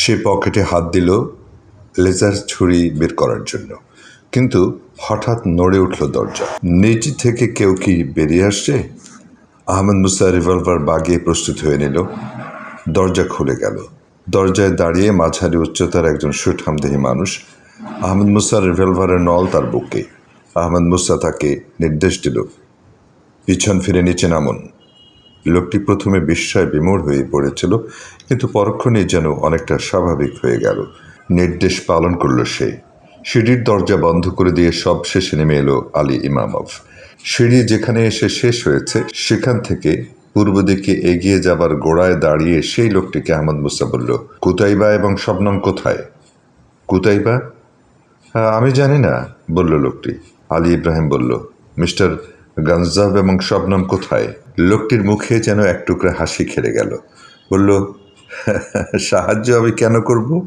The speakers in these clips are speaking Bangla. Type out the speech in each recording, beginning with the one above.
সে পকেটে হাত দিল, লেজার ছুরি বের করার জন্য। কিন্তু হঠাৎ নড়ে উঠল দরজা। নিচ থেকে কেউ কি বেরিয়ে আসছে? আহমেদ মুসা রিভলভার বাগিয়ে প্রস্তুত হয়ে নিল। দরজা খুলে গেল। দরজায় দাঁড়িয়ে মাঝারি উচ্চতার একজন সুঠামদেহী মানুষ, আহমেদ মুসার রিভলভারের নল তার বুকে। আহমেদ মুসা তাকে নির্দেশ দিল, পিছন ফিরে নিচে নামুন। লোকটি প্রথমে বিস্ময় বিমূঢ় হয়ে পড়েছিল, কিন্তু পরক্ষণেই যেন অনেকটা স্বাভাবিক হয়ে গেল। নির্দেশ পালন করল সে। সিঁড়ির দরজা বন্ধ করে দিয়ে সব শেষে নেমে এলো আলী ইমামভ। সিঁড়ি যেখানে এসে শেষ হয়েছে, সেখান থেকে পূর্ব দিকে এগিয়ে যাবার গোড়ায় দাঁড়িয়ে সেই লোকটিকে আহমদ মুসা বলল, কুতাইবা এবং শবনম কোথায়? কুতাইবা? আমি জানি না, বলল লোকটি। আলী ইব্রাহিম বলল, মিস্টার গানজাব এবং শবনম কোথায়? লোকটির মুখে যেন এক টুকরা হাসি খেলে গেল। বলল, সাহায্য আমি কেন করব?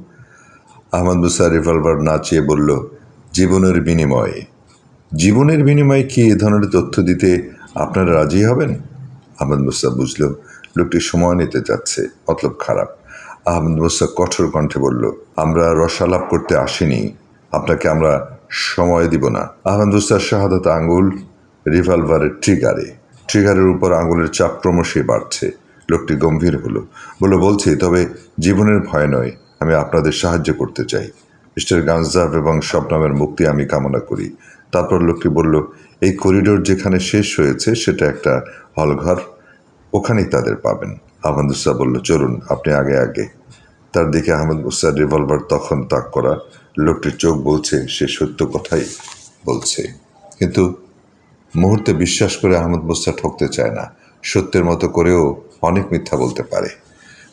আহমদ মুসা রিভলভার নাচিয়ে বলল, জীবনের বিনিময়ে। জীবনের বিনিময়ে কি এ ধরনের তথ্য দিতে আপনারা রাজি হবেন? আহমদ মুসা বুঝল, লোকটি সময় নিতে যাচ্ছে, মতলব খারাপ। আহমদ মুসা কঠোর কণ্ঠে বলল, আমরা রসালাপ করতে আসিনি। আপনাকে আমরা সময় দিব না। আহমদ মুসার শাহাদাত আঙ্গুল রিভলভারের ট্রিগারে ট্রিগারের উপর আঙুলের চাপ ক্রমশই বাড়ছে। লোকটি গম্ভীর হলো। বলে বলছি, তবে জীবনের ভয় নয়। আমি আপনাদের সাহায্য করতে চাই। মিস্টার গানজাভ এবং শবনামের মুক্তি আমি কামনা করি। তারপর লোকটি বলল, এই করিডোর যেখানে শেষ হয়েছে, সেটা একটা হলঘর। ওখানেই তাদের পাবেন। আহমদ উসা বলল, চলুন, আপনি আগে আগে। তার দিকে আহমদ মুসার রিভলভার তখন তাক করা। লোকটির চোখ বলছে, সে সত্য কথাই বলছে। কিন্তু মুহূর্তে বিশ্বাস করে আহমদ মুসা ঠকতে চায় না। সত্যের মতো করেও অনেক মিথ্যা বলতে পারে।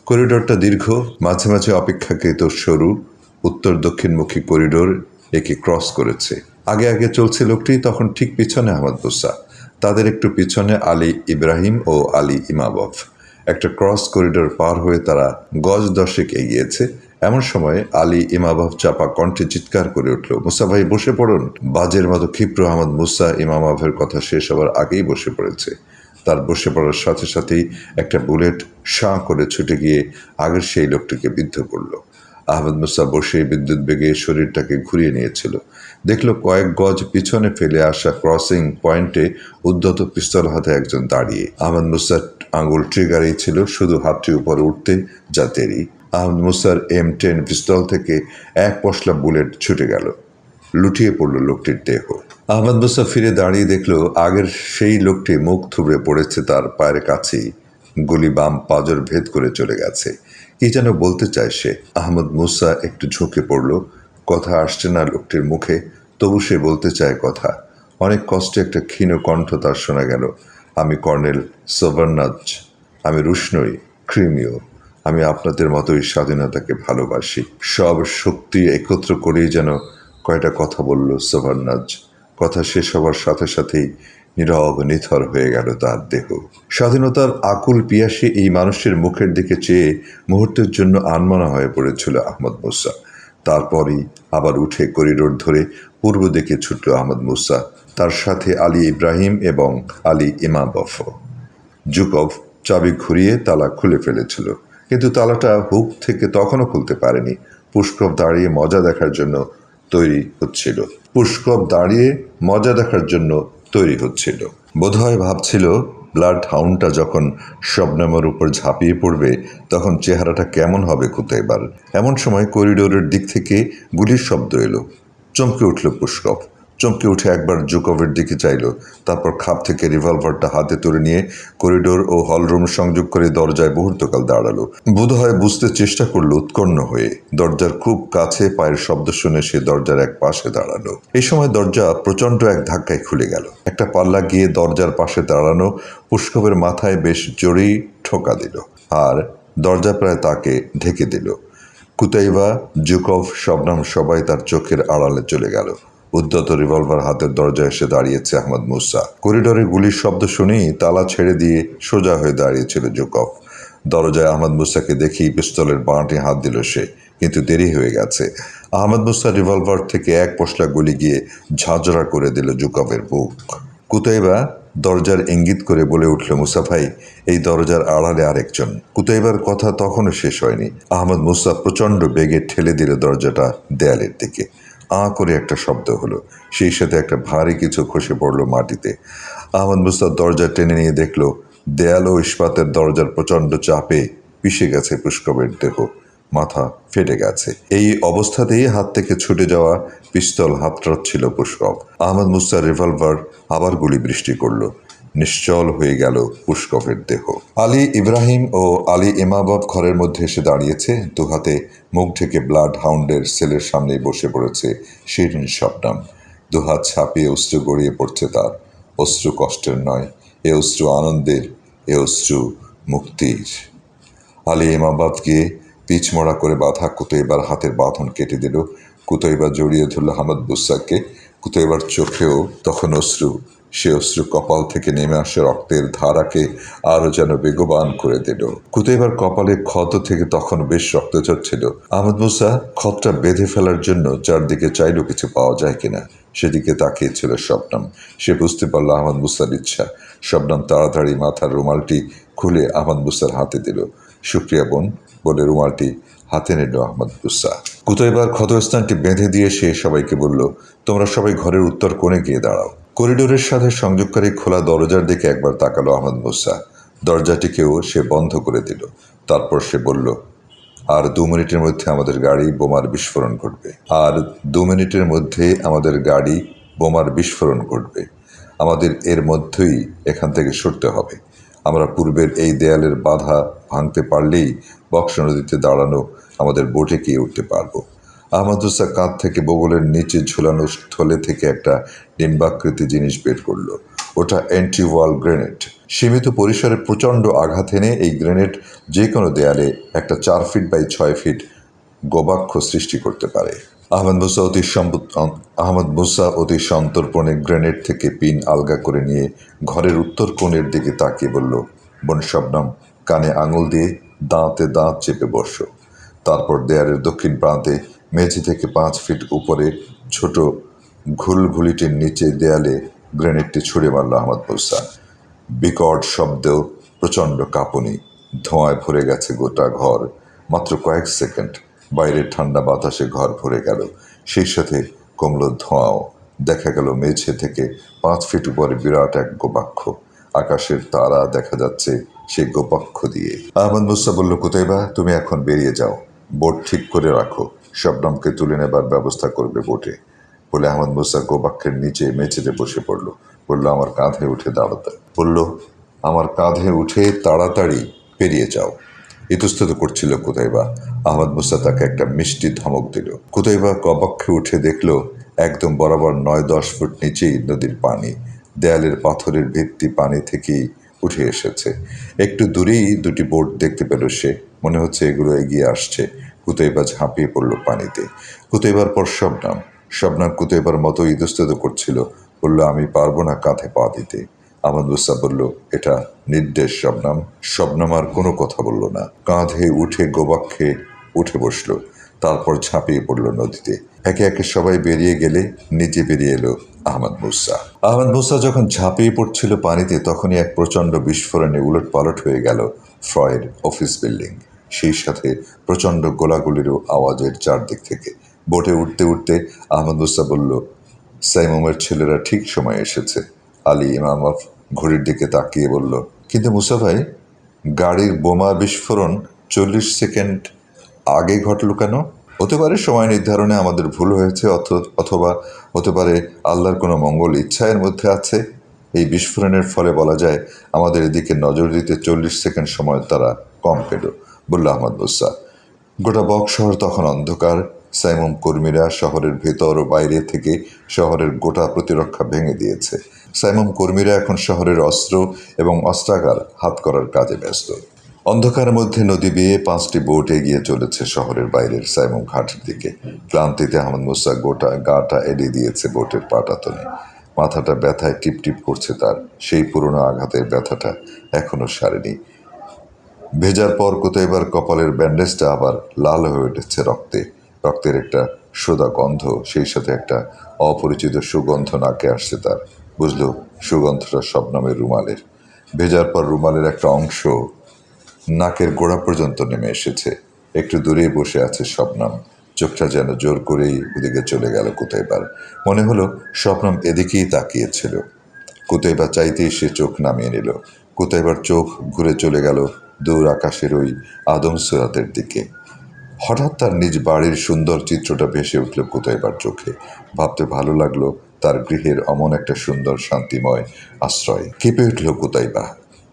করিডোরটা দীর্ঘ, মাঝে মাঝে অপেক্ষাকৃত সরু। উত্তর দক্ষিণমুখী করিডোর একে ক্রস করেছে। আগে আগে চলছে লোকটি, তখন ঠিক পিছনে আহমদ মুসা তাদের একটু পিছনে আলী ইব্রাহিম ও আলী ইমাবফ একটা ক্রস করিডোর পার হয়ে তারা গজ দশেক এগিয়েছে। এমন সময় আলী ইমাবাব চাপা কণ্ঠে চিৎকার করে উঠল, মুসা ভাই, বসে পড়ুন। বাজের মতো ক্ষিপ্র আহমদ মুসা ইমামাভের কথা শেষ হওয়ার আগেই বসে পড়েছে। তার বসে পড়ার সাথে সাথেই একটা বুলেট শাঁ করে ছুটে গিয়ে আগের সেই লোকটিকে বিদ্ধ করল। আহমেদ মুসা বসে বিদ্যুৎ বেগে শরীরটাকে ঘুরিয়ে নিয়েছিল। দেখল কয়েক গজ পিছনে ফেলে আসা ক্রসিং পয়েন্টে উদ্ধত পিস্তল হাতে একজন দাঁড়িয়ে। আহমেদ মুসার আঙুল ট্রিগারেই ছিল, শুধু হাতটি উপরে উঠতে যা দেরি। আহমেদ মুসার এম টেন পিস্তল থেকে এক পশলা বুলেট ছুটে গেল। লুটিয়ে পড়ল লোকটির দেহ। আহমদ মুসা ফিরে দাঁড়িয়ে দেখল, আগের সেই লোকটি মুখ থুবড়ে পড়েছে, তার পায়ের কাছেই গুলি বাম পাজর ভেদ করে চলে গেছে। কি যেন বলতে চায় সে। আহমদ মুসা একটু ঝুঁকে পড়ল। কথা আসছে না লোকটির মুখে, তবু সে বলতে চায় কথা। অনেক কষ্টে একটা ক্ষীণ কণ্ঠ তার শোনা গেল। আমি কর্নেল সবর্নাজ, আমি রুষ্ণই ক্রিমিও আমি আপনাদের মতোই স্বাধীনতাকে ভালোবাসি। সব শক্তি একত্র করেই যেন কয়টা কথা বলল সভারনাজ কথা শেষ হবার সাথে সাথেই নীরব, নিথর হয়ে গেল তার দেহ। স্বাধীনতার আকুল পিয়াসে এই মানুষের মুখের দিকে চেয়ে মুহূর্তের জন্য আনমনা হয়ে পড়েছিল আহমদ মুসা। তারপরই আবার উঠে করিডোর ধরে পূর্ব দিকে ছুটল আহমদ মুসা, তার সাথে আলী ইব্রাহিম এবং আলী ইমাবফ জুকভ চাবি ঘুরিয়ে তালা খুলে ফেলেছিল। কিন্তু তালাটা হুক থেকে তখনও খুলতে পারেনি। পুষ্কব দাঁড়িয়ে মজা দেখার জন্য তৈরি হচ্ছিল। পুষ্কব দাঁড়িয়ে মজা দেখার জন্য তৈরি হচ্ছিল। বোধহয় ভাবছিল, ব্লাড হাউন্ডটা যখন শবনামের উপর ঝাঁপিয়ে পড়বে, তখন চেহারাটা কেমন হবে কোথায়বার এমন সময় করিডোরের দিক থেকে গুলির শব্দ এলো। চমকে উঠল পুষ্কব। চমকে উঠে একবার জুকভের দিকে চাইল। তারপর খাপ থেকে রিভলভারটা হাতে তুলে নিয়ে করিডোর ও হলরুম সংযোগ করে দরজায় মুহূর্তকাল দাঁড়াল। বোধহয় বুঝতে চেষ্টা করল উৎকণ্ণ হয়ে। দরজার খুব কাছে পায়ের শব্দ শুনে সে দরজার এক পাশে দাঁড়াল। এই সময় দরজা প্রচণ্ড এক ধাক্কায় খুলে গেল। একটা পাল্লা গিয়ে দরজার পাশে দাঁড়ানো পুষ্কবের মাথায় বেশ জোরেই ঠোকা দিল আর দরজা প্রায় তাকে ঢেকে দিল। কুতাইবা, জুকভ, শবনাম সবাই তার চোখের আড়ালে চলে গেল। উদ্যত রিভলভার হাতের দরজায় এসে দাঁড়িয়েছে আহমদ মুসা। করিডোরে গুলির শব্দ শুনেই তালা ছেড়ে দিয়ে সোজা হয়ে দাঁড়িয়েছিল জুকভ দরজায় আহমদ মুসাকে দেখেই পিস্তলের বাঁটি হাত দিল সে, কিন্তু দেরি হয়ে গেছে। আহমদ মুসা রিভলভার থেকে এক পশলা গুলি গিয়ে ঝাঁঝরা করে দিল জুকভের বুক। কুতাইবা দরজার ইঙ্গিত করে বলে উঠল মুসাফাই এই দরজার আড়ালে আরেকজন। কুতাইবার কথা তখনও শেষ হয়নি। আহমদ মুসা প্রচণ্ড বেগে ঠেলে দিল দরজাটা দেয়ালের দিকে। আ করে একটা শব্দ হলো। সেই সাথে একটা ভারী কিছু খসে পড়ল মাটিতে। আহমদ মুসা দরজা টেনে নিয়ে দেখল, দেয়াল ও ইস্পাতের দরজার প্রচণ্ড চাপে পিষে গেছে পুষ্কবের দেহ। মাথা ফেটে গেছে। এই অবস্থাতেই হাত থেকে ছুটে যাওয়া পিস্তল হাতড়াচ্ছিল পুষ্কব। আহমদ মুস্তার রিভলভার আবার গুলি বৃষ্টি করল। নিশ্চল হয়ে গেল পুষ্কপের দেহ। আলী ইব্রাহিম ও আলী ইমাবাব ঘরের মধ্যে এসে দাঁড়িয়েছে। দু হাতে মুখ ঢেকে ব্লাড হাউন্ডের সেলের সামনে বসে পড়েছে শিরিন শবনাম। দু হাত ছাপিয়ে অস্ত্র গড়িয়ে পড়ছে তার। অশ্রু কষ্টের নয়, এ অশ্রু আনন্দের, এ অশ্রু মুক্তির। আলী ইমাবাদকে পিছমড়া করে বাধা কুতৈবার হাতের বাঁধন কেটে দিল। কুতৈবার জড়িয়ে ধরল হামদ বুসাকে। কুতৈবার চোখেও তখন অশ্রু সে অশ্রু কপাল থেকে নেমে আসে রক্তের ধারাকে আরও যেন বেগবান করে দিল। কুতৈবার কপালে ক্ষত থেকে তখন বেশ রক্ত ঝরছিল আহমদ মুসা ক্ষতটা বেঁধে ফেলার জন্য চারদিকে চাইলেও কিছু পাওয়া যায় কিনা, সেদিকে তাকিয়েছিল শবনম। সে বুঝতে পারল আহমদ মুসার ইচ্ছা। শবনম তাড়াতাড়ি মাথার রুমালটি খুলে আহমদ মুসার হাতে দিল। শুক্রিয়া বোন, বলে রুমালটি হাতে নিল আহমদ মুসা। কুতৈবার ক্ষতস্থানটি বেঁধে দিয়ে সে সবাইকে বলল, তোমরা সবাই ঘরের উত্তর কোণে গিয়ে দাঁড়াও। করিডোরের সাথে সংযোগকারী খোলা দরজার দিকে একবার তাকালো আহমদ মুসা। দরজাটিকেও সে বন্ধ করে দিল। তারপর সে বলল, আর দু মিনিটের মধ্যে আমাদের গাড়ি বোমার বিস্ফোরণ ঘটবে। আর দু মিনিটের মধ্যে আমাদের গাড়ি বোমার বিস্ফোরণ ঘটবে। আমাদের এর মধ্যেই এখান থেকে সরতে হবে। আমরা পূর্বের এই দেয়ালের বাধা ভাঙতে পারলেই বক্স নদীতে দাঁড়ানো আমাদের বোটে গিয়ে উঠতে পারব। আহমদুসা কাঁধ থেকে বগলের নিচে ঝুলানো থলে থেকে একটা ডিম্বাকৃতি জিনিস বের করল। ওটা অ্যান্টি ওয়াল গ্রেনেড সীমিত পরিসরে প্রচণ্ড আঘাত এনে এই গ্রেনেড যে কোনো দেয়ালে একটা চার ফিট বাই ছয় ফিট গোবাক্ষ সৃষ্টি করতে পারে। আহমদ মুসা অতি আহমদ মুসা অতি সন্তর্পণে গ্রেনেড থেকে পিন আলগা করে নিয়ে ঘরের উত্তর কোণের দিকে তাকিয়ে বলল, বন শবনম, কানে আঙুল দিয়ে দাঁতে দাঁত চেপে বসো। তারপর দেয়ালের দক্ষিণ প্রান্তে মেঝে থেকে পাঁচ ফিট উপরে ছোট ঘুলঘুলিটির নিচে দেয়ালে গ্রেনেডটি ছুড়ে মারল আহমদ মুসা বিকট শব্দ, প্রচণ্ড কাঁপুনি, ধোঁয়ায় ভরে গেছে গোটা ঘর। মাত্র কয়েক সেকেন্ড, বাইরের ঠান্ডা বাতাসে ঘর ভরে গেল। সেই সাথে কমল ধোঁয়াও। দেখা গেল মেঝে থেকে পাঁচ ফিট উপরে বিরাট এক গোপাক্ষ। আকাশের তারা দেখা যাচ্ছে সেই গোপাক্ষ দিয়ে। আহমদ মুসা বলল কোথায়বা তুমি এখন বেরিয়ে যাও। বোট ঠিক করে রাখো। শবনমকে তুলে নেবার ব্যবস্থা করবে বোটে। বলে আহমদ মুসা গোবাক্ষের নিচে মেঝেতে বসে পড়ল। বলল, আমার কাঁধে উঠে দাঁড়াতে। বলল, আমার কাঁধে উঠে তাড়াতাড়ি পেরিয়ে যাও। ইতস্তত করছিল কোথায়বা আহমদ মুসা তাকে একটা মিষ্টি ধমক দিল। কোথায়বা কবক্ষে উঠে দেখল, একদম বরাবর নয় দশ ফুট নিচেই নদীর পানি। দেয়ালের পাথরের ভিত্তি পানি থেকেই উঠে এসেছে। একটু দূরেই দুটি বোট দেখতে পেল সে। মনে হচ্ছে এগুলো এগিয়ে আসছে। কুতৈবা ঝাঁপিয়ে পড়ল পানিতে। কুতৈবার পর শবনাম। শবনাম কুতৈবার মতো ইতস্তত করছিল। বলল, আমি পারব না কাঁধে পা দিতে। আহমদ মুসা বলল, এটা নির্দেশ, শবনাম। শবনাম আর কোনো কথা বলল না। কাঁধে উঠে গোবাক্ষে উঠে বসল। তারপর ঝাঁপিয়ে পড়ল নদীতে। একে একে সবাই বেরিয়ে গেলে নিচে বেরিয়ে এলো আহমদ মুসা আহমদ মুসা যখন ঝাঁপিয়ে পড়ছিল পানিতে, তখনই এক প্রচণ্ড বিস্ফোরণে উলট পালট হয়ে গেল ফ্রয়েড অফিস বিল্ডিং। সেই সাথে প্রচণ্ড গোলাগুলিরও আওয়াজের চারদিক থেকে। বোটে উঠতে উঠতে আহমদ মুসা বলল সাইমুমের ছেলেরা ঠিক সময় এসেছে। আলী ইমামফ ঘড়ির দিকে তাকিয়ে বলল, কিন্তু মুসা ভাই, গাড়ির বোমা বিস্ফোরণ চল্লিশ সেকেন্ড আগে ঘটল কেন? হতে পারে সময় নির্ধারণে আমাদের ভুল হয়েছে, অথ- অথবা হতে পারে আল্লাহর কোনো মঙ্গল ইচ্ছা এর মধ্যে আছে। এই বিস্ফোরণের ফলে বলা যায়, আমাদের এদিকে নজর দিতে চল্লিশ সেকেন্ড সময় তারা কম পেল। বলল আহমদ মুসা। গোটা বক শহর তখন অন্ধকার। সাইমুম কর্মীরা শহরের ভেতর ও বাইরে থেকে শহরের গোটা প্রতিরক্ষা ভেঙে দিয়েছে। সাইমুম কর্মীরা এখন শহরের অস্ত্র এবং অস্ত্রাগার হাত করার কাজে ব্যস্ত। অন্ধকারের মধ্যে নদী বেয়ে পাঁচটি বোট এগিয়ে চলেছে শহরের বাইরের সাইমুম ঘাটের দিকে। ক্লান্তিতে আহমদ মুসা গোটা গাটা এড়িয়ে দিয়েছে বোটের পাটাতনে। মাথাটা ব্যথায় টিপটিপ করছে তার। সেই পুরনো আঘাতের ব্যথাটা এখনও সারেনি। ভেজার পর কোথায়বার কপালের ব্যান্ডেজটা আবার লাল হয়ে উঠেছে রক্তে। রক্তের একটা সোদা গন্ধ, সেই সাথে একটা অপরিচিত সুগন্ধ নাকে আসছে তার। বুঝলো, সুগন্ধটা শবনমের রুমালের। ভেজার পর রুমালের একটা অংশ নাকের গোড়া পর্যন্ত নেমে এসেছে। একটু দূরেই বসে আছে শবনম চোখটা যেন জোর করেই ওদিকে চলে গেল কোথায়বার মনে হলো শবনম এদিকেই তাকিয়েছিল। কোথায়বা চাইতেই সে চোখ নামিয়ে নিল। কোথায়বার চোখ ঘুরে চলে গেল দূর আকাশের ওই আদম সুরাতের দিকে। হঠাৎ তার নিজ বাড়ির সুন্দর চিত্রটা ভেসে উঠল কোথায়বার চোখে। ভাবতে ভালো লাগল তার গৃহের অমন একটা সুন্দর শান্তিময় আশ্রয়। কেঁপে উঠল কোথায়বা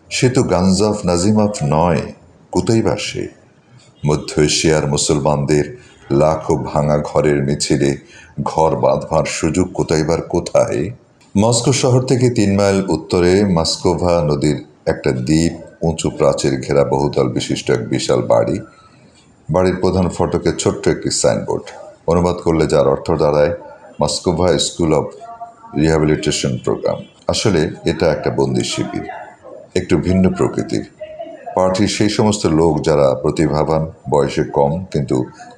সে তো গাঞ্জাফ নাজিমাফ নয় কোথায়বা সে। মধ্য এশিয়ার মুসলমানদের লাখো ভাঙা ঘরের মিছিলে ঘর বাঁধবার সুযোগ কোথায়বার কোথায়? মস্কো শহর থেকে তিন মাইল উত্তরে মাস্কোভা নদীর একটা দ্বীপ, উঁচু প্রাচীর ঘেরা বহুতল বিশিষ্ট এক বিশাল বাড়ি। বাড়ির প্রধান ফটকে ছোট্ট একটি সাইনবোর্ড। অনুবাদ করলে যার অর্থ দাঁড়ায়, Moskova school of rehabilitation program. আসলে এটা একটা বন্দি শিবির, একটু ভিন্ন প্রকৃতির। পার্টির সেই সমস্ত লোক যারা প্রতিভাবান, বয়সে কম, কিন্তু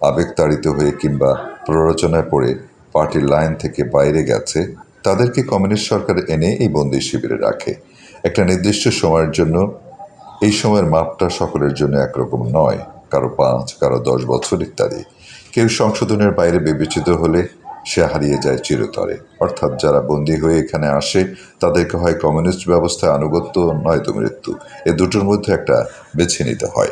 আবেগতাড়িত হয়ে কিংবা প্ররোচনায় পড়ে পার্টির লাইন থেকে বাইরে গেছে, তাদেরকে কমিউনিস্ট সরকার এনে এই বন্দি শিবিরে রাখে। একটা নির্দিষ্ট সময়ের জন্য, এই সময়ের মাপটা সকলের জন্য একরকম নয়। কারও পাঁচ, কারও দশ বছর ইত্যাদি। কেউ সংশোধনের বাইরে বিবেচিত হলে সে হারিয়ে যায় চিরতরে। অর্থাৎ যারা বন্দী হয়ে এখানে আসে, তাদেরকে হয় কমিউনিস্ট ব্যবস্থায় আনুগত্য নয়তো মৃত্যু। এ দুটোর মধ্যে একটা বেছে নিতে হয়।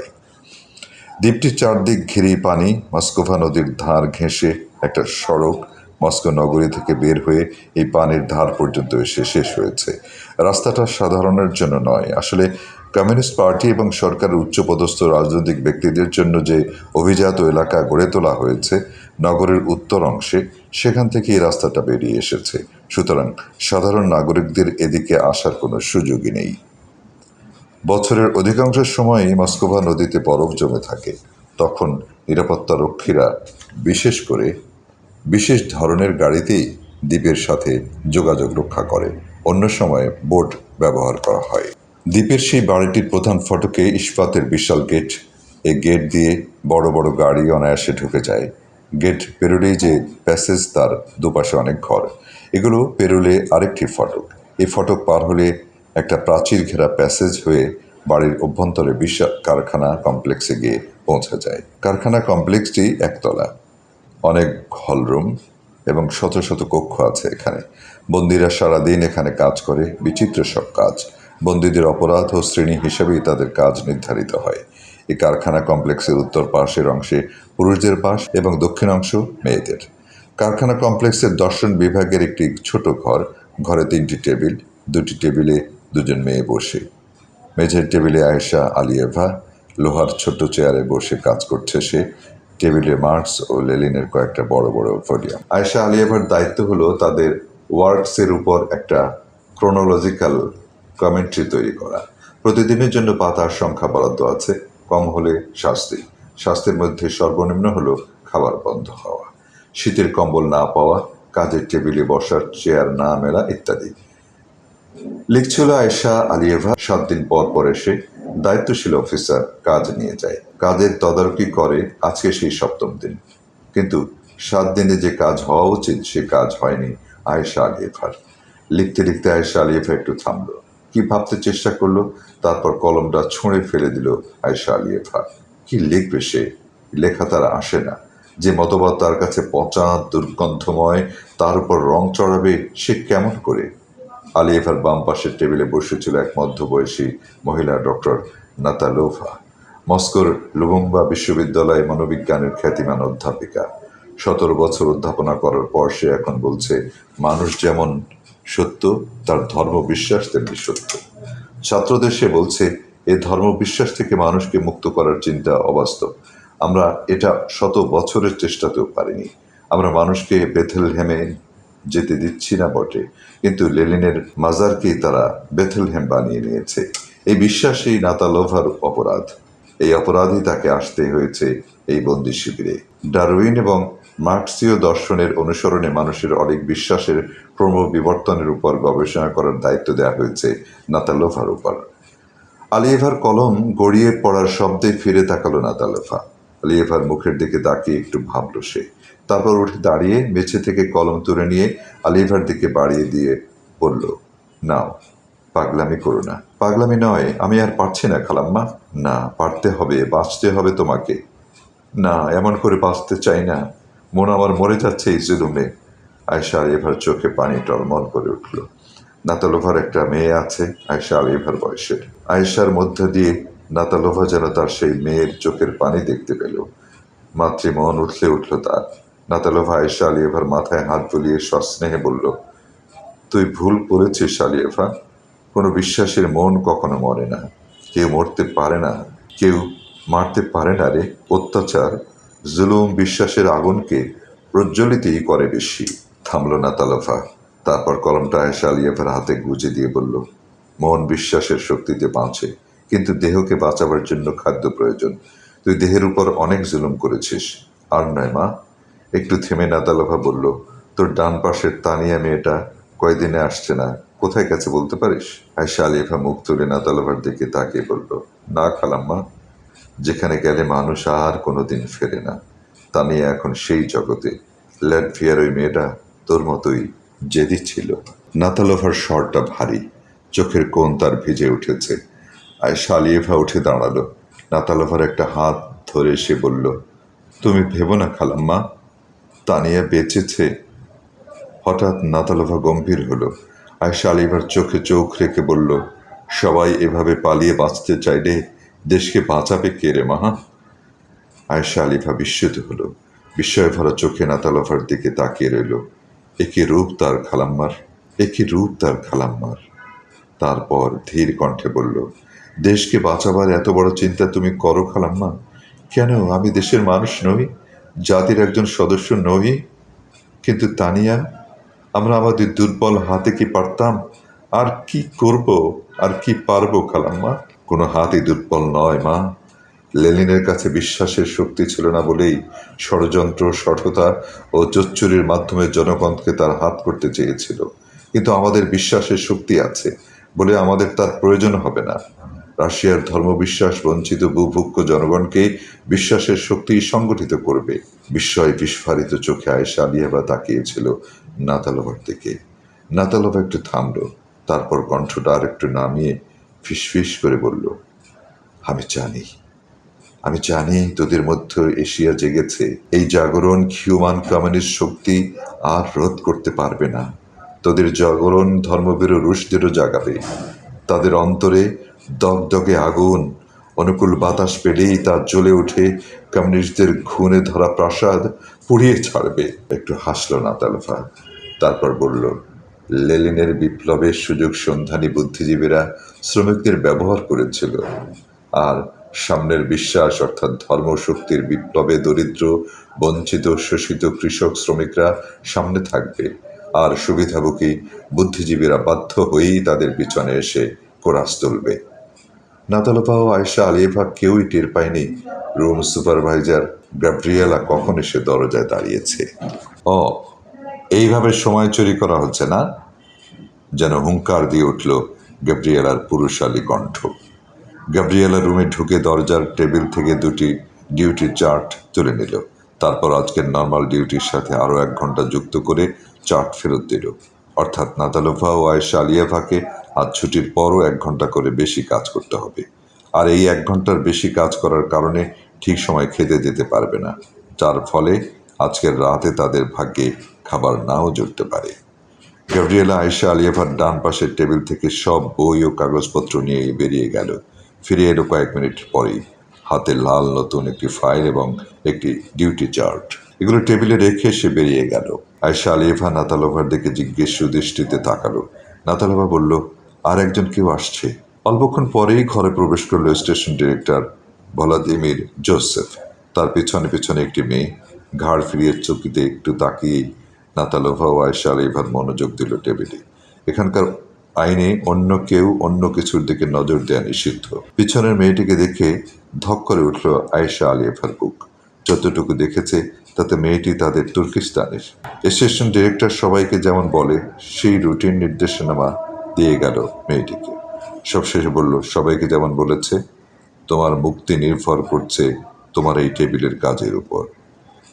দ্বীপটির চারদিক ঘিরে পানি, মস্কোভা নদীর ধার ঘেঁষে একটা সড়ক, মস্কো নগরী থেকে বের হয়ে এই পানির ধার পর্যন্ত এসে শেষ হয়েছে। রাস্তাটা সাধারণের জন্য নয়। আসলে কমিউনিস্ট পার্টি এবং সরকারের উচ্চপদস্থ রাজনৈতিক ব্যক্তিদের জন্য যে অভিজাত এলাকা গড়ে তোলা হয়েছে, নগরের উত্তর অংশে, সেখান থেকে এই রাস্তাটা বেরিয়ে এসেছে। সুতরাং সাধারণ নাগরিকদের এদিকে আসার কোনো সুযোগই নেই। বছরের অধিকাংশ সময়ই মস্কোভা নদীতে বরফ জমে থাকে। তখন নিরাপত্তা রক্ষীরা বিশেষ করে বিশেষ ধরনের গাড়িতেই দ্বীপের সাথে যোগাযোগ রক্ষা করে। অন্য সময় বোট ব্যবহার করা হয়। দ্বীপের সেই বাড়িটির প্রধান ফটকে ইস্পাতের বিশাল গেট। এই গেট দিয়ে বড় বড় গাড়ি অনায়াসে ঢুকে যায়। গেট পেরোলেই যে প্যাসেজ, তার দুপাশে অনেক ঘর। এগুলো পেরোলে আরেকটি ফটক। এই ফটক পার হলে একটা প্রাচীর ঘেরা প্যাসেজ হয়ে বাড়ির অভ্যন্তরে বিশাল কারখানা কমপ্লেক্সে গিয়ে পৌঁছে যায়। কারখানা কমপ্লেক্সটি একতলা। অনেক হলরুম এবং শত শত কক্ষ আছে এখানে। বন্দিরা সারাদিন এখানে কাজ করে, বিচিত্র সব কাজ। বন্দীদের অপরাধ ও শ্রেণি হিসেবেই তাদের কাজ নির্ধারিত হয়। এই কারখানা কমপ্লেক্সের উত্তর পাশের অংশে পুরুষদের পাশ এবং দক্ষিণ অংশ মেয়েদের। কারখানা কমপ্লেক্সের দর্শন বিভাগের একটি ছোট ঘর, ঘরে তিনটি টেবিল, দুটি টেবিলে দুজন মেয়ে বসে। মেঝের টেবিলে আয়েশা আলিয়েভা, লোহার ছোট চেয়ারে বসে কাজ করছে সে। টেবিলে মার্কস ও লেলিনের কয়েকটা বড় বড় ভলিউম আয়েশা আলিয়েভার দায়িত্ব হলো তাদের ওয়ার্কসের উপর একটা ক্রোনোলজিক্যাল কমেন্ট্রি তৈরি করা। প্রতিদিনের জন্য পাতার সংখ্যা বরাদ্দ আছে, কম হলে শাস্তি। শাস্তির মধ্যে সর্বনিম্ন হলো খাবার বন্ধ হওয়া। শীতের কম্বল না পাওয়া, কাজের টেবিলে বসার চেয়ার না মেলা ইত্যাদি। লিখছিল আয়েশা আলিয়েভা সাত দিন পর পর এসে দায়িত্বশীল অফিসার কাজ নিয়ে যায়। কাজের তদারকি করে আজকে সেই সপ্তম দিন। কিন্তু সাত দিনে যে কাজ হওয়া উচিত, সে কাজ হয়নি, আয়েশা আলিয়েভার লিখতে লিখতে আয়েশা আলিয়েভা একটু থামল। কি ভাবতে চেষ্টা করল? তারপর কলমটা ছুঁড়ে ফেলে দিল আয়েশা আলিয়েভা কি লিখবে সে? লেখা তার আসে না। যে মতবাদ তার কাছে পচা, দুর্গন্ধময়, তার উপর রং চড়াবে, সে কেমন করে? আলিয়েভার বাম পাশের টেবিলে বসেছিল এক মধ্যবয়সী মহিলা ডক্টর নাতালোভা মস্কোর লুবুম্বা বিশ্ববিদ্যালয়ে মনোবিজ্ঞানের খ্যাতিমান অধ্যাপিকা। সতেরো বছর অধ্যাপনা করার পর সে এখন বলছে, মানুষ যেমন সত্য, তার ধর্ম বিশ্বাস তেমনি সত্য। ছাত্রদের সে বলছে, এ ধর্ম বিশ্বাস থেকে মানুষকে মুক্ত করার চিন্তা অবাস্তব। আমরা এটা শত বছরের চেষ্টাতেও পারিনি। আমরা মানুষকে বেথেল হেমে যেতে দিচ্ছি না বটে। কিন্তু লেলিনের মাজারকেই তারা বেথেলহেম বানিয়ে নিয়েছে। এই বিশ্বাসই নাতালোভার অপরাধ। এই অপরাধই তাকে আসতে হয়েছে এই বন্দি শিবিরে। ডারউইন এবং মার্কসীয় দর্শনের অনুসরণে মানুষের অনেক বিশ্বাসের ক্রম বিবর্তনের উপর গবেষণা করার দায়িত্ব দেওয়া হয়েছে নাতালোভার উপর। আলিয়েভার কলম গড়িয়ে পড়ার শব্দে ফিরে তাকালো নাতালোভা আলিয়েভার মুখের দিকে তাকিয়ে একটু ভাবল সে। তারপর উঠে দাঁড়িয়ে মেঝে থেকে কলম তুলে নিয়ে আলিয়েভার দিকে বাড়িয়ে দিয়ে বলল, নাও, পাগলামি করো না। পাগলামি নয়, আমি আর পারছি না খালাম্মা। না, পারতে হবে, বাঁচতে হবে তোমাকে। না, এমন করে বাঁচতে চাই না। মন আমার মরে যাচ্ছে এই জুলুমে। আয়সা আলিভার চোখে পানি টলমল করে উঠল। নাতালোভার একটা মেয়ে আছে আয়সা আলিভার বয়সের। আয়েশার মধ্য দিয়ে নাতালোভা যেন তার সেই মেয়ের চোখের পানি দেখতে পেল। মাতৃমন উঠলে উঠল তার। নাতালোভা আয়েশা আলিয়েভার মাথায় হাত বুলিয়ে সস্নেহে বলল, তুই ভুল করেছিস আলিয়েভা কোনো বিশ্বাসের মন কখনো মরে না। কেউ মরতে পারে না। কেউ মারতে পারে না রে। অত্যাচার, জুলুম, বিশ্বাসের আগুনকে প্রজ্বলিতই করে বেশি। থামল না তালফা তারপর কলমটা আয়েশা আলিয়েভার হাতে গুজে দিয়ে বলল, মন বিশ্বাসের শক্তিতে বাঁচে। কিন্তু দেহকে বাঁচাবার জন্য খাদ্য প্রয়োজন। তুই দেহের উপর অনেক জুলুম করেছিস। আর নয় মা একটু থেমে নাতালভা বলল, তোর ডান পাশের তানিয়া মেয়েটা কয়দিনে আসছে না? কোথায় গেছে বলতে পারিস? আয়সা আলিফা মুখ তুলে নাতালভার দিকে তাকিয়ে বলল, না খালাম্মা, যেখানে গেলে মানুষ আর কোনোদিন ফেরে না। তা নিয়ে এখন সেই জগতে। ল্যাটভিয়ার ওই মেয়েটা তোর মতোই জেদি ছিল। নাতালোভার স্বরটা ভারী, চোখের কোণ তার ভিজে উঠেছে। আয়সা আলিয়েভা উঠে দাঁড়াল। নাতালোভার একটা হাত ধরে সে বলল, তুমি ভেবো না খালাম্মা তানিয়া বেঁচেছে। হঠাৎ নাতালোভা গম্ভীর হলো। আয়সা আলিভার চোখে চোখ রেখে বলল, সবাই এভাবে পালিয়ে বাঁচতে চাইলে দেশকে বাঁচাবে কে রে মাহা? আয়সা আলিভা বিস্মিত হলো। বিস্ময় ভরা চোখে নাতালোভার দিকে তাকিয়ে রইল। একে রূপ তার খালাম্মার একে রূপ তার খালাম্মার। তারপর ধীর কণ্ঠে বলল, দেশকে বাঁচাবার এত বড় চিন্তা তুমি করো খালাম্মা। কেন? আমি দেশের মানুষ নই। জাতির একজন সদস্য নই কিন্তু তানিয়া, আমরা আমাদের দুর্বল হাতে কি পারতাম? আর কি করব? আর কি পারব খালাম্মা? কোনো হাতই দুর্বল নয়, মা। লেনিনের কাছে বিশ্বাসের শক্তি ছিল না বলেই ষড়যন্ত্র, সঠতা ও জোচ্চুরির মাধ্যমে জনগণকে তার হাত করতে চেয়েছিল। কিন্তু আমাদের বিশ্বাসের শক্তি আছে বলে আমাদের তার প্রয়োজন হবে না। রাশিয়ার ধর্মবিশ্বাস বঞ্চিত বুভুক্ষ জনগণকে বিশ্বাসের শক্তি সংগঠিত করবে। বিস্ময় বিস্ফারিত চোখে আয়েশা আলিয়াবা তাকিয়েছিল নাতালোভার দিকে। নাতালোভা একটু থামল, তারপর কণ্ঠটা আর একটু নামিয়ে ফিসফিস করে বলল, আমি জানি আমি জানি তোদের মধ্যে এশিয়া জেগেছে। এই জাগরণ হিউম্যান কমিউনিস্ট শক্তি আর রোধ করতে পারবে না। তোদের জাগরণ ধর্মবীর রুশদেরও জাগাবে। তাদের অন্তরে দগদগে আগুন অনুকূল বাতাস পেলেই তা জ্বলে উঠে কমিউনিস্টদের ঘুণে ধরা প্রাসাদ পুড়িয়ে ছাড়বে। একটু হাসল না তালফা তারপর বলল, লেলিনের বিপ্লবের সুযোগ সন্ধানী বুদ্ধিজীবীরা শ্রমিকদের ব্যবহার করেছিল। আর সামনের বিশ্বাস অর্থাৎ ধর্মশক্তির বিপ্লবে দরিদ্র, বঞ্চিত, শোষিত কৃষক শ্রমিকরা সামনে থাকবে। আর সুবিধাভোগী বুদ্ধিজীবীরা বাধ্য হয়েই তাদের পিছনে এসে কোরাস তুলবে। নাতালোপা ও আয়সা আলিয়েভা কেউই টের পায়নি। রুম সুপারভাইজার গ্যাব্রিয়েলা কখন এসে দরজায় দাঁড়িয়েছে? ও, এইভাবে সময় চুরি করা হচ্ছে না? যেন হুঙ্কার দিয়ে উঠল গ্যাব্রিয়েলার পুরুষালী কণ্ঠ। গ্যাব্রিয়েলা রুমে ঢুকে দরজার টেবিল থেকে দুটি ডিউটি চার্ট তুলে নিল। তারপর আজকের নর্মাল ডিউটির সাথে আরও এক ঘণ্টা যুক্ত করে চার্ট ফেরত দিল। অর্থাৎ নাতালোভা ও আয়েশা আলিয়াভাকে আজ ছুটির পরও এক ঘণ্টা করে বেশি কাজ করতে হবে। আর এই এক ঘণ্টার বেশি কাজ করার কারণে ঠিক সময় খেতে যেতে পারবে না, যার ফলে আজকের রাতে তাদের ভাগ্যে খাবার নাও জুটতে পারে। গ্যাব্রিয়েলা আয়েশা আলিয়াভার ডান পাশের টেবিল থেকে সব বই ও কাগজপত্র নিয়ে বেরিয়ে গেল। ফিরে এলো কয়েক মিনিট পরেই। হাতে লাল নতুন একটি ফাইল এবং একটি ডিউটি চার্ট। এগুলো টেবিলে রেখে সে বেরিয়ে গেল। আয়সা আলিয়েভা নাতালোভার দিকে জিজ্ঞেস সুদৃষ্টিতে তাকালো। নাতালোভা বলল আর একজন কেউ আসছে। অল্পক্ষণ পরেই ঘরে প্রবেশ করল স্টেশন ডিরেক্টর ভলাদিমির জোসেফ। তার পিছনে পিছনে একটি মেয়ে ঘাড় ফিরিয়ে চকিতে একটু তাকিয়েই নাতালোভা ও আয়সা আলিভার মনোযোগ দিল টেবিলে। এখানকার আইনে অন্য কেউ অন্য কিছুর দিকে নজর দেওয়া নিষিদ্ধ। পিছনের মেয়েটিকে দেখে ধক করে উঠল আয়েশা আলিয়েফার বুক। যতটুকু দেখেছে, তাতে মেয়েটি তাদের তুর্কিস্তানের। স্টেশন ডিরেক্টর সবাইকে যেমন বলে, সেই রুটিন নির্দেশনামা দিয়ে গেল মেয়েটিকে। সবশেষে বলল, সবাইকে যেমন বলেছে, তোমার মুক্তি নির্ভর করছে তোমার এই টেবিলের কাজের উপর।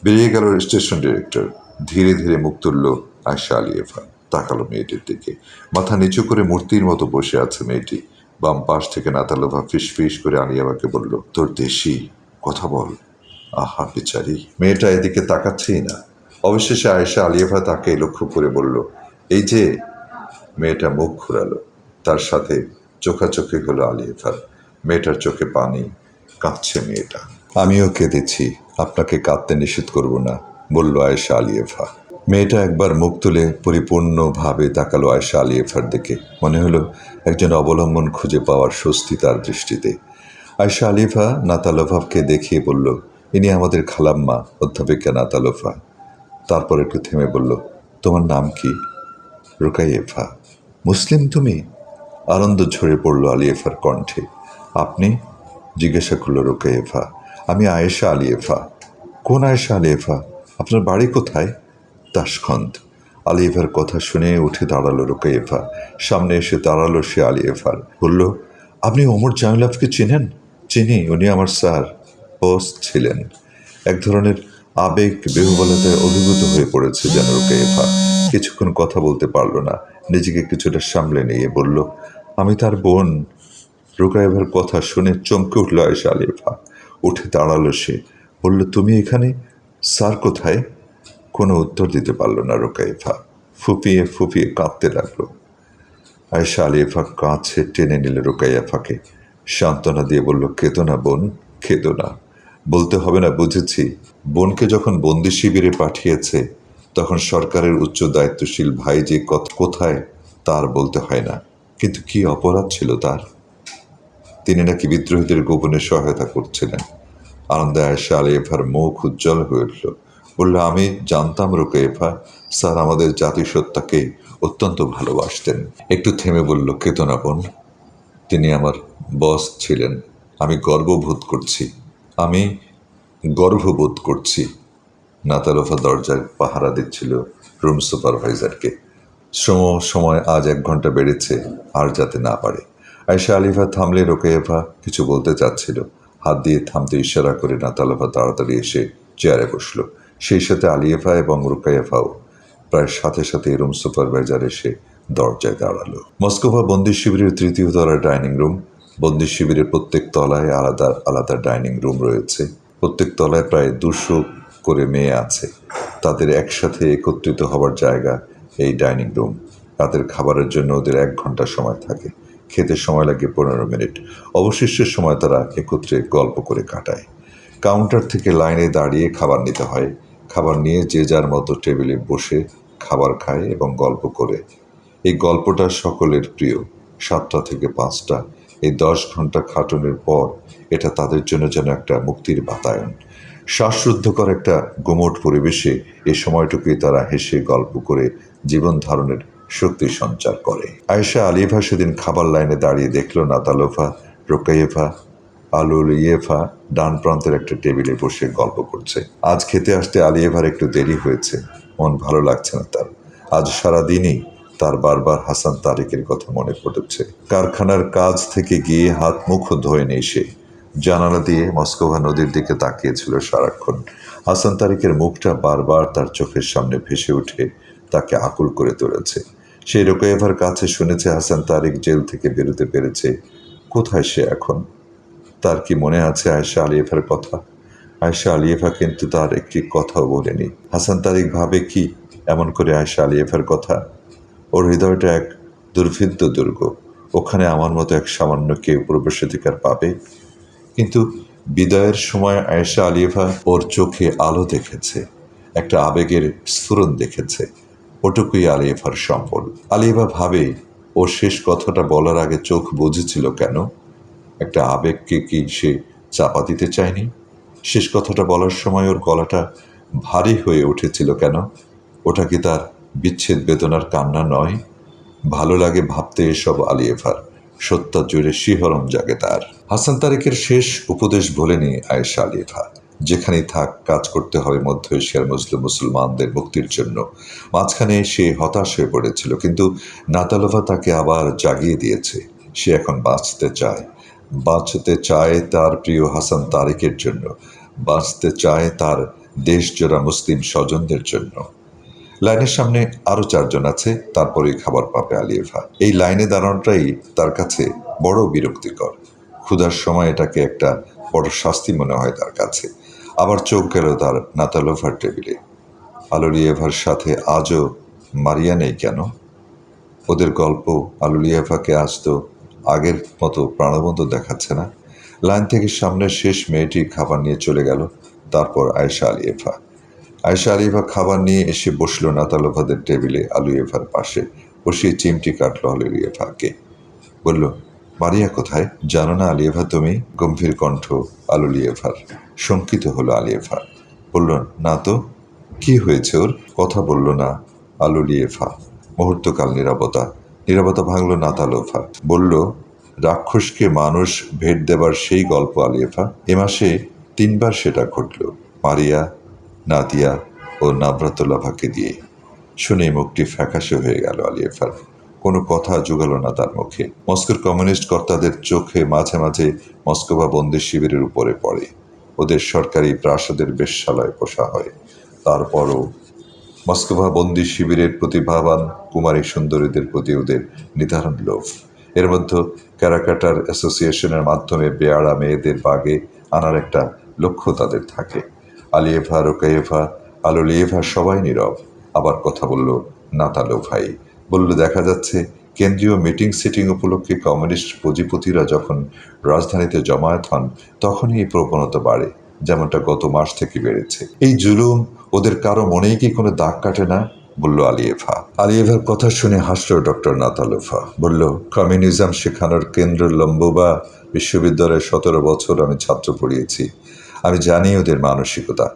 বেরিয়ে গেল স্টেশন ডিরেক্টর। ধীরে ধীরে মুখ তুলল আয়সা আলিয়েফা তাকালো মেয়েটির দিকে। মাথা নিচু করে মূর্তির মতো বসে আছে মেয়েটি। বাম পাশ থেকে নাতালোভা ফিস ফিস করে আলিয়াবাকে বলল, তোর দেশি, কথা বল। আহা, বেচারি, মেয়েটা এদিকে তাকাচ্ছেই না। অবশেষে আয়েশা আলিয়াভা তাকে লক্ষ্য করে বলল, এই যে মেয়েটা মুখ ঘুরালো। তার সাথে চোখাচোখি হলো আলিয়াভার মেয়েটার চোখে পানি কাঁদছে মেয়েটা। আমিও কেঁদেছি, আপনাকে কাঁদতে নিষেধ করব না, বলল আয়েশা আলিয়েভা মেয়েটা একবার মুখ তুলে পরিপূর্ণভাবে তাকালো আয়েশা আলিয়েভার দিকে। মনে হলো একজন অবলম্বন খুঁজে পাওয়ার স্বস্তি তার দৃষ্টিতে। আয়েশা আলিফা নাতালোভাকে দেখিয়ে বলল, ইনি আমাদের খালাম্মা, অধ্যাপিকা নাতালোভা তারপর একটু থেমে বলল, তোমার নাম কি? রুকাইয়েফা। মুসলিম তুমি? আনন্দ ঝরে পড়ল আলিয়েফার কণ্ঠে। আপনি? জিজ্ঞাসা করল রুকাইয়েফা আমি আয়েশা আলিয়েফা। কোন আয়েশা আলিয়েফা? আপনার বাড়ি কোথায়? তাসখন্দ। আলিয়েফার কথা শুনে উঠে দাঁড়াল রুকাইয়েফা সামনে এসে দাঁড়াল সে আলিয়েফার। বলল, আপনি ওমর জামিলাফকে চেনেন? চিনি, উনি আমার স্যার। বস ছিলেন। এক ধরনের আবেগ, বেহুবলতায় অভিভূত হয়ে পড়েছে যেন রুকাইয়েফা কিছুক্ষণ কথা বলতে পারল না। নিজেকে কিছুটা সামলে নিয়ে বলল, আমি তার বোন। রুকাইয়েভার কথা শুনে চমকে উঠল আয়েশা আলিফা। উঠে দাঁড়াল সে। বলল, তুমি এখানে? স্যার কোথায়? কোনো উত্তর দিতে পারল না রুকাইফা ফুপিয়ে ফুপিয়ে কাঁদতে লাগল। আয়েশা আলিফা কাছে টেনে নিল রুকাইয়াফাকে সান্ত্বনা দিয়ে বলল, কেঁদো না বোন, কেঁদো না। বলতে হবে না, বুঝেছি। বোনকে যখন বন্দি শিবিরে পাঠিয়েছে তখন সরকারের উচ্চ দায়িত্বশীল ভাই যে কোথায় তার বলতে হয় না। কিন্তু কি অপরাধ ছিল তার? তিনি নাকি বিদ্রোহীদের গোপনে সহায়তা করছিলেন। আনন্দে আয়েশা আলিয়েফার মুখ উজ্জ্বল হয়ে উঠল। বলল, আমি জানতাম রোকেফা স্যার, আমাদের জাতিসত্তাকে অত্যন্ত ভালোবাসতেন। একটু থেমে বলল, কেতনা বোন, তিনি আমার বস ছিলেন। আমি গর্ববোধ করছি। আমি গর্ববোধ করছি। নাতালোফা দরজার পাহারা দিচ্ছিল রুম সুপারভাইজারকে। শ্রম সময় আজ এক ঘণ্টা বেড়েছে, আর যাতে না পারে। আয়সা আলিফা থামলে রোকেয়েফা কিছু বলতে চাচ্ছিল। হাত দিয়ে থামতে ইশারা করে নাতালোফা তাড়াতাড়ি এসে চেয়ারে বসল। সেই সাথে আলিয়েফা এবং রুকাইয়েফাও প্রায় সাথে সাথে রুম সুপারভাইজার এসে দরজায় দাঁড়াল। মস্কোভা বন্দি শিবিরের তৃতীয় তলায় ডাইনিং রুম। বন্দি শিবিরের প্রত্যেক তলায় আলাদা আলাদা ডাইনিং রুম রয়েছে। প্রত্যেক তলায় প্রায় দুশো করে মেয়ে আছে। তাদের একসাথে একত্রিত হবার জায়গা এই ডাইনিং রুম। রাতের খাবারের জন্য ওদের এক ঘণ্টা সময় থাকে। খেতে সময় লাগে পনেরো মিনিট। অবশিষ্টের সময় তারা একত্রে গল্প করে কাটায়। কাউন্টার থেকে লাইনে দাঁড়িয়ে খাবার নিতে হয়। খাবার নিয়ে যে যার মতো টেবিলে বসে খাবার খায় এবং গল্প করে। এই গল্পটা সকলের প্রিয়। সাতটা থেকে পাঁচটা। এই দশ ঘণ্টা খাটনের পর এটা তাদের জন্য যেন একটা মুক্তির বাতায়ন। শ্বাসরুদ্ধকর একটা গোমট পরিবেশে এ সময়টুকুই তারা হেসে গল্প করে জীবন ধারণের শক্তি সঞ্চার করে। আয়েশা আলিফা সেদিন খাবার লাইনে দাঁড়িয়ে দেখল নাতালোফা রোকাইয়েফা আলুল ইয়েফা ডান প্রান্তের একটা টেবিলে বসে গল্প করছে। আজ খেতে আসতে আলিয়েভার একটু দেরি হয়েছে, মন ভালো লাগছে না তার। আজ সারা দিনই তার বারবার হাসান তারিকের কথা মনে পড়েছে। কারখানার কাজ থেকে গিয়ে হাত মুখ ধোয় নেই সে। জানালা দিয়ে মস্কোভা নদীর দিকে তাকিয়েছিল সারাক্ষণ। হাসান তারিকের মুখটা বারবার তার চোখের সামনে ভেসে উঠে তাকে আকুল করে তুলেছে। সেই রোকেয়েভার কাছে শুনেছে হাসান তারিক জেল থেকে বেরোতে পেরেছে। কোথায় সে এখন? তার কি মনে আছে আয়েশা আলিয়েফার কথা? আয়েশা আলিয়েফা কিন্তু তার একটি কথাও বলেনি। হাসান তারিক ভাবে কি এমন করে আয়েশা আলিয়েফার কথা? ওর হৃদয়টা এক দুর্ভিদ্য দুর্গ। ওখানে আমার মতো এক সামান্য কেউ প্রবেশাধিকার পাবে? কিন্তু বিদায়ের সময় আয়েশা আলিয়েফা ওর চোখে আলো দেখেছে, একটা আবেগের স্ফুরণ দেখেছে। ওটুকুই আলিয়েফার সম্বল। আলিয়েফা ভাবে, ও শেষ কথাটা বলার আগে চোখ বুঝেছিল কেন? একটা আবেগকে কি সে চাপা দিতে চায়নি? শেষ কথাটা বলার সময় ওর গলাটা ভারী হয়ে উঠেছিল কেন? ওটা কি তার বিচ্ছেদ বেদনার কান্না নয়? ভালো লাগে ভাবতে এসব আলিয়েফার। সত্তা জুড়ে শিহরণ জাগে তার। হাসান তারেকের শেষ উপদেশ ভোলেনি আয়েশা আলিয়েফা যেখানেই থাক কাজ করতে হবে মধ্য এশিয়ার মুসলিম মুসলমানদের মুক্তির জন্য। মাঝখানে সে হতাশ হয়ে পড়েছিল, কিন্তু নাতালোভা তাকে আবার জাগিয়ে দিয়েছে। সে এখন বাঁচতে চায় বাঁচতে চায় তার প্রিয় হাসান তারেকের জন্য, বাঁচতে চায় তার দেশজোড়া মুসলিম স্বজনদের জন্য। লাইনের সামনে আরও চারজন আছে, তারপরেই খাবার পাবে আলিয়েভা এই লাইনে দাঁড়ানোটাই তার কাছে বড় বিরক্তিকর। ক্ষুধার সময় এটাকে একটা বড় শাস্তি মনে হয় তার কাছে। আবার চোখ গেল তার নাতালোভার টেবিলে। আলোরিয়েভার সাথে আজও মারিয়া নেই কেন? ওদের গল্প আলুলিয়াফাকে আজ তো আগের মতো প্রাণবন্ত দেখাচ্ছে না। লাইন থেকে সামনের শেষ মেয়েটি খাবার নিয়ে চলে গেল, তারপর আয়েশা আলিয়েফা আয়েশা আলিয়েফা খাবার নিয়ে এসে বসল নাতালোভাদের টেবিলে আলুয়েফার পাশে। বসিয়ে চিমটি কাটলো আলুলিয়েফাকে বলল মারিয়া কোথায়? জানো না আলিয়েভা, তুমি? গম্ভীর কণ্ঠ, আলুলিয়েভার। শঙ্কিত হলো আলিয়েভা। বলল, না তো, কি হয়েছে ওর? কথা বলল না আলুলিয়েফা মুহূর্তকাল নিরবতা। নিরবতা ভাঙল নাতালোফা বলল, রাক্ষসকে মানুষ ভেট দেবার সেই গল্প আলিয়েফা এ মাসে তিনবার সেটা ঘটল, মারিয়া নাদিয়া ও নাবরাতুল্লাভাকে দিয়ে। শুনে মুখটি ফ্যাকাশে হয়ে গেল আলিয়েফার কোনো কথা জোগালো না তার মুখে। মস্কোর কমিউনিস্ট কর্তাদের চোখে মাঝে মাঝে মস্কোভা বন্দি শিবিরের উপরে পড়ে। ওদের সরকারি প্রাসাদের বেশ্যালয় পোষা হয়। তারপরও মস্কোভা বন্দি শিবিরের প্রতিভাবান কুমারী সুন্দরীদের প্রতি ওদের নির্ধারণ লোভ। এর মধ্যে ক্যারাকাটার অ্যাসোসিয়েশনের মাধ্যমে বেয়াড়া মেয়েদের বাগে আনার একটা লক্ষ্য তাদের থাকে। আলিয়েভা রোকায়েভা আলোলিয়েভা সবাই নীরব। আবার কথা বলল নাতালো ভাই বলল দেখা যাচ্ছে, কেন্দ্রীয় মিটিং সিটিং উপলক্ষে কমিউনিস্ট পুঁজিপতিরা যখন রাজধানীতে জমায়েত হন, তখনই এই প্রবণতা বাড়ে, যেমনটা গত মাস থেকে বেড়েছে। এই জুলুম ওদের কারও মনেই কি কোনো দাগ কাটে না? বলল আলিয়েভা আলিয়েভার কথা শুনে হাসল ডক্টর নাতালোফা। বলল, কমিউনিজম শেখানোর কেন্দ্র লম্বোবা বিশ্ববিদ্যালয়ে সতেরো বছর আমি ছাত্র পড়িয়েছি। আমি জানি ওদের মানসিকতা।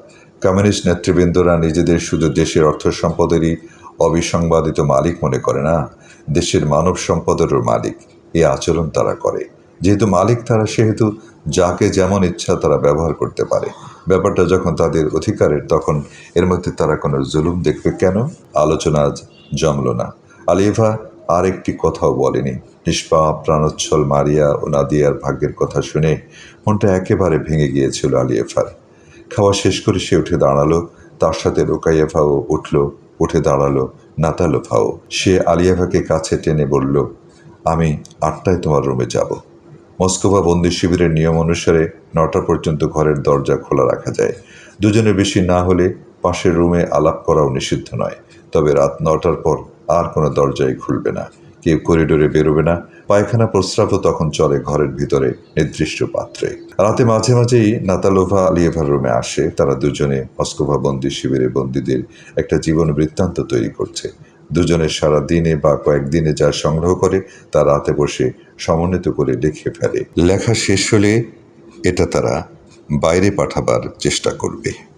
কমিউনিস্ট নেতৃবৃন্দরা নিজেদের শুধু দেশের অর্থ সম্পদেরই অবিসংবাদিত মালিক মনে করে না, দেশের মানব সম্পদেরও মালিক। এই আচরণ তারা করে। যেহেতু মালিক তারা, সেহেতু যাকে যেমন ইচ্ছা তারা ব্যবহার করতে পারে। ব্যাপারটা যখন তাদের অধিকারের, তখন এর মধ্যে তারা কোনো জুলুম দেখবে কেন? আলোচনা আজ জমল না। আলিভা আর একটি কথাও বলেনি। নিষ্পাপ, প্রাণোচ্ছল মারিয়া ও নাদিয়ার ভাগ্যের কথা শুনে মনটা একেবারে ভেঙে গিয়েছিল আলিয়েফার খাওয়া শেষ করে সে উঠে দাঁড়াল। তার সাথে রোকাইয়েফাও উঠল। উঠে দাঁড়াল নাতালোফাও সে আলিয়াভাকে কাছে টেনে বলল, আমি আটটায় তোমার রুমে যাব। মস্কোভা বন্দি শিবিরের নিয়ম অনুসারে নটা পর্যন্ত ঘরের দরজা খোলা রাখা যায়। দুজনে বেশি না হলে পাশের রুমে আলাপ করাও নিষিদ্ধ নয়। তবে রাত নটার পর আর কোনো দরজাই খুলবে না। কেউ করিডোরে বেরোবে না। পায়খানা প্রস্রাবও তখন চলে ঘরের ভিতরে, নির্দিষ্ট পাত্রে। রাতে মাঝে মাঝেই নাতালোভা আলিয়েভার রুমে আসে। তারা দুজনে মস্কোভা বন্দি শিবিরে বন্দীদের একটা জীবন বৃত্তান্ত তৈরি করছে। দুজনে সারা দিনে বা কয়েকদিনে যা সংগ্রহ করে, তা রাতে বসে সমন্বিত করে লিখে ফেলে। লেখা শেষ হলে এটা তারা বাইরে পাঠাবার চেষ্টা করবে।